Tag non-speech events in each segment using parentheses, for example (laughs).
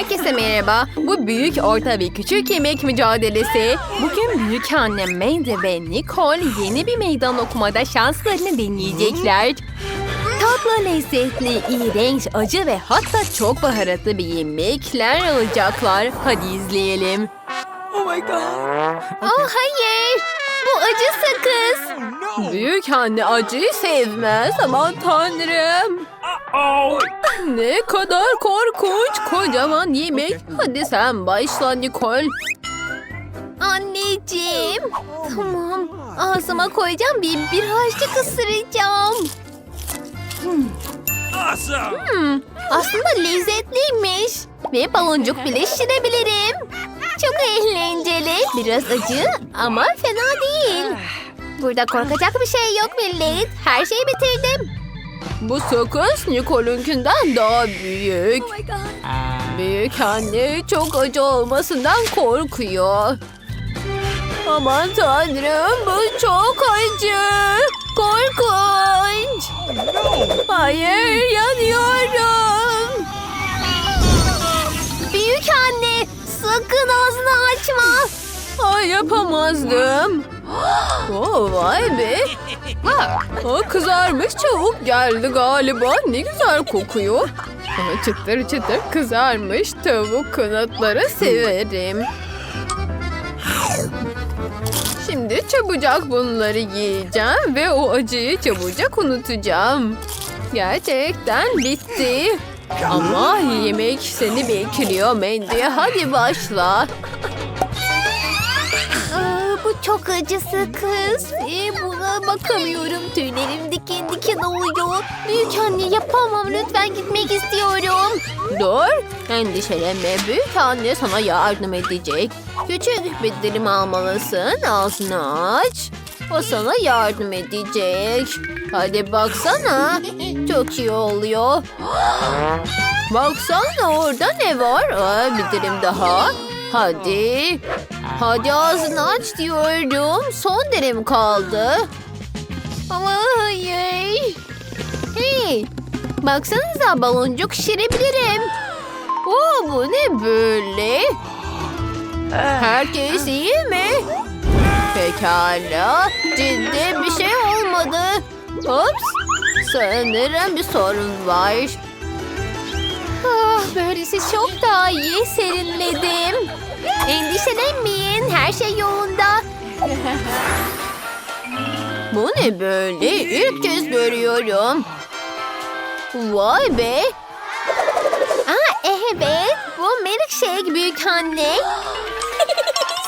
Herkese merhaba. Bu büyük, orta ve küçük yemek mücadelesi. Bugün büyük annem Mandy ve Nicole yeni bir meydan okumada şanslarını deneyecekler. Tatlı, lezzetli, iğrenç, acı ve hatta çok baharatlı bir yemekler alacaklar. Hadi izleyelim. Oh my god. Oh hayır! Bu acı sakız. Büyük anne acıyı sevmez. Aman tanrım. Oh. Ne kadar korkunç. Kocaman yemek. Hadi sen başla Nicole. Anneciğim. Tamam. Ağzıma koyacağım bir birazcık ısıracağım. Awesome. Hmm, aslında lezzetliymiş. Ve baloncuk bile şirebilirim. Eğlenceli. Biraz acı ama fena değil. Burada korkacak bir şey yok millet. Her şeyi bitirdim. Bu sakız Nicole'unkinden daha büyük. Büyük anne çok acı olmasından korkuyor. Aman tanrım bu çok acı. Korkunç. Hayır yanıyorum. Sakın ağzını açma. Ay yapamazdım. (gasps) Oh, vay be. O kızarmış çabuk geldi galiba. Ne güzel kokuyor. Ama çıtır çıtır kızarmış tavuk kanatları severim. Şimdi çabucak bunları yiyeceğim ve o acıyı çabucak unutacağım. Gerçekten bitti. Ama yemek seni bekliyor Mandy. Hadi başla. Aa, bu çok acısı kız. Ee, buna bakamıyorum. Tüylerim diken diken oluyor. Büyük anne yapamam. Lütfen gitmek istiyorum. Dur. Endişelenme. Büyük anne sana yardım edecek. Küçük bir dilim almalısın. Ağzını aç. O sana yardım edecek. Hadi baksana. Çok iyi oluyor. Baksana orada ne var? Aa, bir dilim daha. Hadi. Hadi ağzını aç diyorum. Son dilim kaldı. Ama hayır. Hey. Baksanıza baloncuk şirebilirim. Oo, bu ne böyle? Herkes iyi mi? Pekala. Ciddi bir şey olmadı. Ups. Sanırım bir sorun var. Ah, böylesi çok daha iyi serinledim. Endişelenmeyin. Her şey yolunda. Bu ne böyle? İlk kez görüyorum. Vay be. Aa, evet. Bu milkshake büyük anne. (laughs)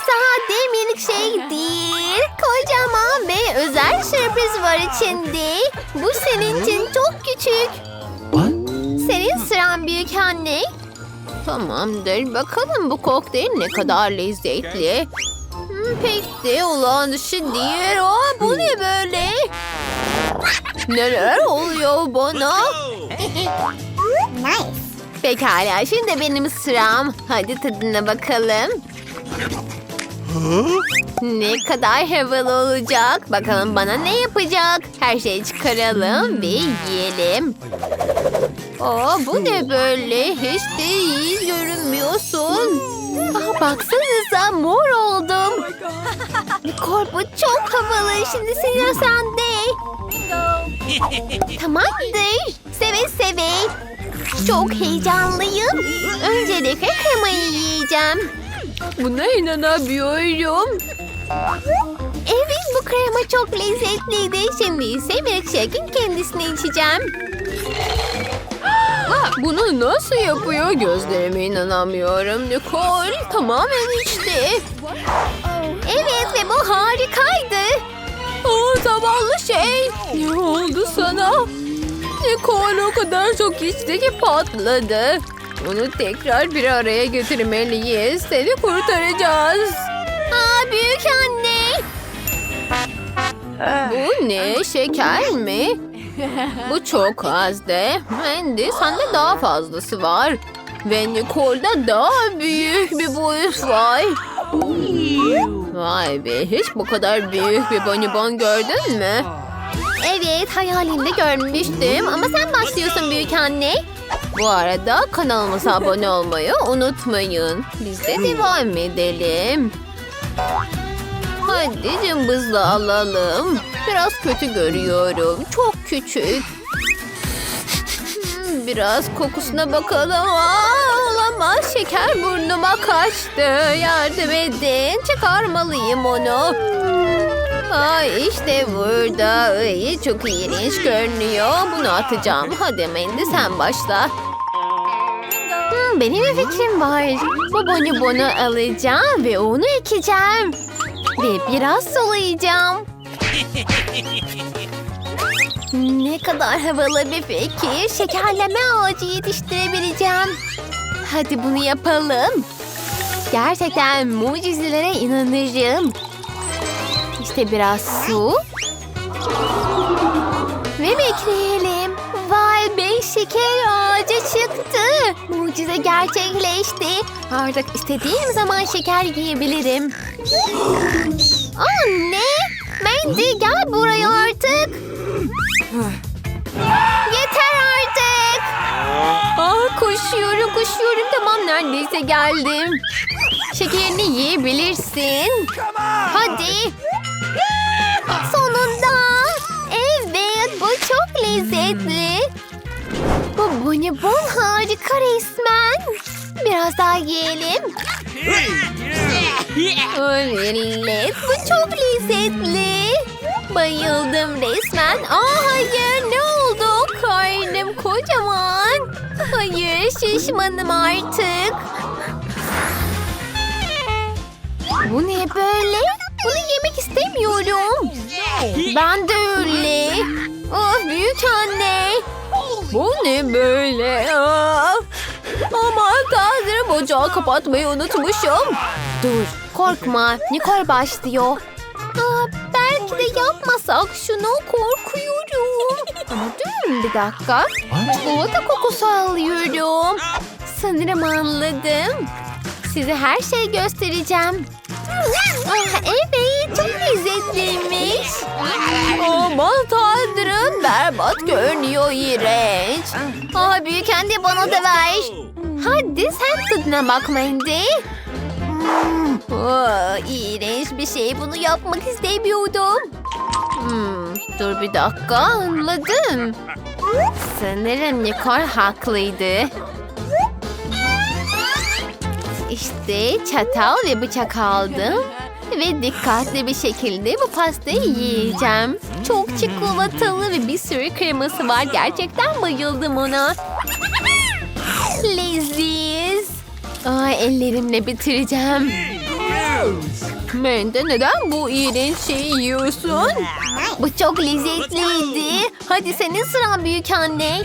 Sade milkshake değil. Kocaman ve özel sürpriz var içinde. Bu senin için çok küçük. Senin sıran büyük anne. Tamamdır. Bakalım bu kokteyl ne kadar lezzetli. Hmm, pek de olağan dışı değil. Aa, bu ne böyle? Neler oluyor bana? Pekala şimdi benim sıram. Hadi tadına bakalım. Ne kadar havalı olacak. Bakalım bana ne yapacak. Her şeyi çıkaralım ve yiyelim. Aa, bu ne böyle? Hiç de iyi görünmüyorsun. Aa, baksanıza mor oldum. (laughs) Nicole bu çok havalı. Şimdi sıra sende. Tamamdır. Seve seve. Çok heyecanlıyım. Öncelikle kremayı yiyeceğim. Buna inanamıyorum. Evet bu krema çok lezzetliydi. Şimdi ise milkshake'in kendisini içeceğim. Bunu nasıl yapıyor? Gözlerime inanamıyorum. Nicole tamamen içti. Evet ve bu harikaydı. O zavallı şey. Ne oldu sana? Nicole o kadar çok içti ki patladı. Onu tekrar bir araya götürmeliyiz. Seni kurtaracağız. Aa, büyük anne. Bu ne? Şeker mi? Bu çok azdı. Mandy sende daha fazlası var. Ve Nicole'da daha büyük bir boyut var. Vay be hiç bu kadar büyük bir bonibon gördün mü? Evet hayalimde görmüştüm ama sen başlıyorsun büyük anne. Bu arada kanalımıza abone olmayı unutmayın. Biz de devam edelim. Hadi cımbızla alalım. Biraz kötü görüyorum. Çok küçük. Hmm, Biraz kokusuna bakalım. Aa, olamaz. Şeker burnuma kaçtı. Yardım edin. Çıkarmalıyım onu. Ay işte burada. Ay, çok iğrenç görünüyor. Bunu atacağım. Hadi Mendi sen başla. Hmm, benim bir fikrim var. Bu bonibonu alacağım ve onu ekeceğim. Ve biraz sulayacağım. (laughs) Ne kadar havalı bir fikir. Şekerleme ağacı yetiştirebileceğim. Hadi bunu yapalım. Gerçekten mucizelere inanırım. İşte biraz su. Ve bekleyelim. Vay be şeker ağacı çıktı. Mucize gerçekleşti. Artık istediğim zaman şeker yiyebilirim. Anne! Mandy gel buraya artık. Yeter artık. Ah koşuyorum koşuyorum tamam neredeyse geldim. Şekerini yiyebilirsin. Hadi. (laughs) Sonunda. Evet bu çok lezzetli. Bu bonibon harika resmen. Biraz daha yiyelim. Evet bu çok lezzetli. Bayıldım resmen. Aa hayır ne oldu? Karnım kocaman. Hayır şişmanım artık. Bu ne böyle? Bunu yemek istemiyorum. Ben de öyle. Ah büyük anne. Bu ne böyle? Ah. Aman tanrım ocağı kapatmayı unutmuşum. Dur korkma Nicole başlıyor. Aa, belki de yapmasak şunu korkuyorum. Ama durun bir dakika. Çikolata kokusu alıyorum. Sanırım anladım. Size her şeyi göstereceğim. Ah, evet çok lezzetliymiş. Aman tanrım berbat görünüyor iğrenç. Aa, büyük anne bana da ver. Hadi sen tadına bak Mandy. İğrenç bir şey bunu yapmak istemiyordum. Hmm, dur bir dakika anladım. Sanırım Nicole haklıydı. İşte çatal ve bıçak aldım. Ve dikkatli bir şekilde bu pastayı yiyeceğim. Çok çikolatalı ve bir sürü kreması var. Gerçekten bayıldım ona. Leziz. Ay ellerimle bitireceğim. Mende neden bu iğrenç şeyi yiyorsun? Bu çok lezzetliydi. Hadi senin sıran büyük anne.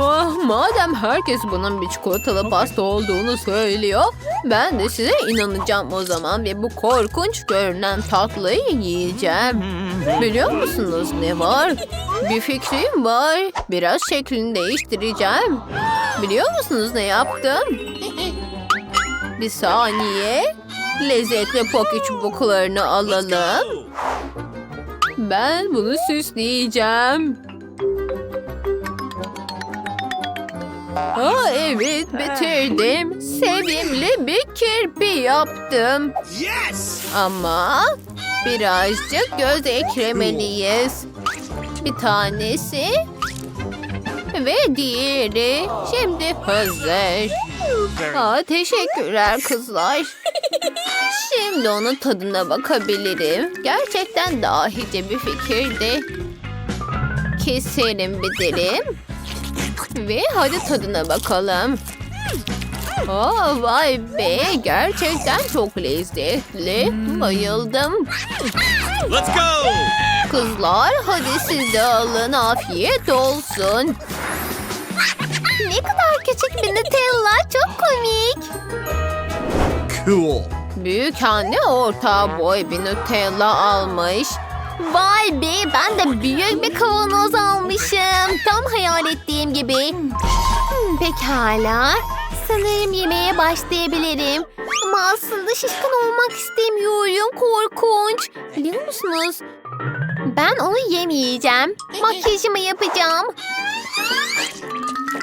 Ah, madem herkes bunun bir çikolatalı pasta olduğunu söylüyor, ben de size inanacağım o zaman ve bu korkunç görünen tatlıyı yiyeceğim. Biliyor musunuz ne var? Bir fikrim var. Biraz şeklini değiştireceğim. Biliyor musunuz ne yaptım? Bir saniye. Lezzetli poki çubuklarını alalım. Ben bunu süsleyeceğim. Aa, evet bitirdim. Sevimli bir kirpi yaptım. Yes! Ama birazcık göz eklemeliyiz. Bir tanesi ve diğeri şimdi hazır. Aa, teşekkürler kızlar. Şimdi onun tadına bakabilirim. Gerçekten dahice bir fikirdi. Keselim bir dilim. Ve hadi tadına bakalım. Aa, vay be gerçekten çok lezzetli. Bayıldım. Let's go! Kızlar hadi siz de alın afiyet olsun. Ne kadar küçük bir Nutella çok komik. Cool. Büyük anne orta boy bir Nutella almış. Vay be ben de büyük bir kavanoz almışım. Tam hayal ettiğim gibi. Hmm, pekala. Sanırım yemeğe başlayabilirim. Ama aslında şişkin olmak istemiyorum. Korkunç. Biliyor musunuz? Ben onu yemeyeceğim. Makyajımı yapacağım.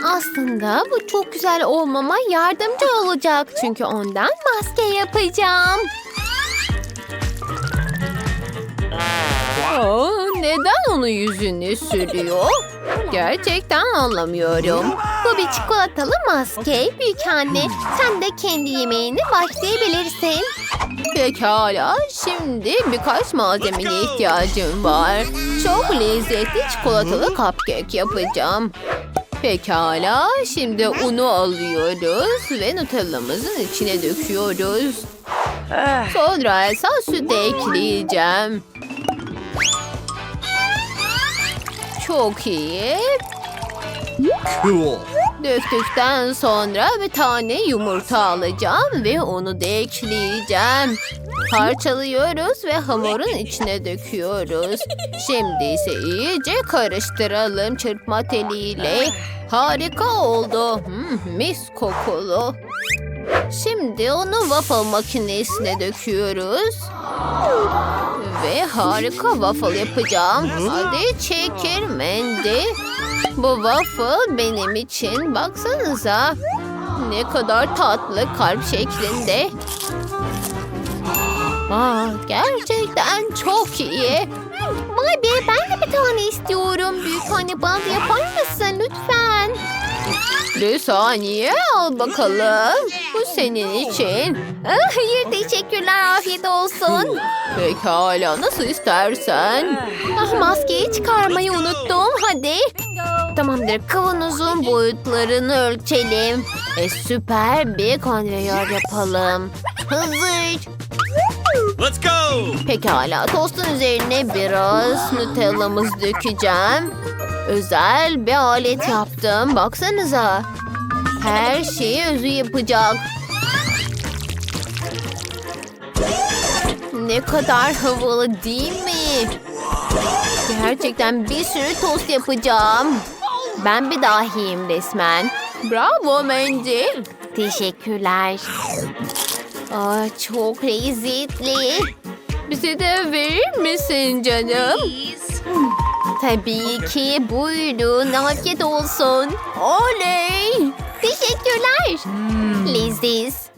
Aslında bu çok güzel olmama yardımcı olacak. Çünkü ondan maske yapacağım. Aa, neden onun yüzünü sürüyor? Gerçekten anlamıyorum. Bu bir çikolatalı maske. Büyük anne sen de kendi yemeğini başlayabilirsin. Pekala şimdi birkaç malzemeye ihtiyacım var. Çok lezzetli çikolatalı cupcake yapacağım. Pekala şimdi unu alıyoruz ve nutellamızın içine döküyoruz. Sonra ise süt ekleyeceğim. Çok iyi. Cool. Döktükten sonra bir tane yumurta alacağım ve onu da ekleyeceğim. Parçalıyoruz ve hamurun içine döküyoruz. Şimdi ise iyice karıştıralım çırpma teliyle. Harika oldu. Hmm, mis kokulu. Şimdi onu waffle makinesine döküyoruz. Ve harika waffle yapacağım. Hadi çekir Mandy. Bu waffle benim için. Baksanıza. Ne kadar tatlı kalp şeklinde. Aa, gerçekten çok iyi. Vay be ben de bir tane istiyorum. Büyük anne bana da yapar mısın lütfen? Bir saniye al bakalım. Bu senin için. Ah, hayır teşekkürler afiyet olsun. Pekala nasıl istersen. Ah, maskeyi çıkarmayı unuttum hadi. Tamamdır kavanozun boyutlarını ölçelim. E, süper bir konveyör yapalım. Hazır. Let's go. Pekala tostun üzerine biraz nutellamız dökeceğim. Özel bir alet yaptım. Baksanıza. Her şeyi özü yapacak. Ne kadar havalı değil mi? Gerçekten bir sürü tost yapacağım. Ben bir dahiyim resmen. Bravo Mandy. Teşekkürler. Aa, çok lezzetli. Bize de verir misin canım? Tabii ki. Buyurun. Afiyet olsun. Oley. Teşekkürler. Leziz.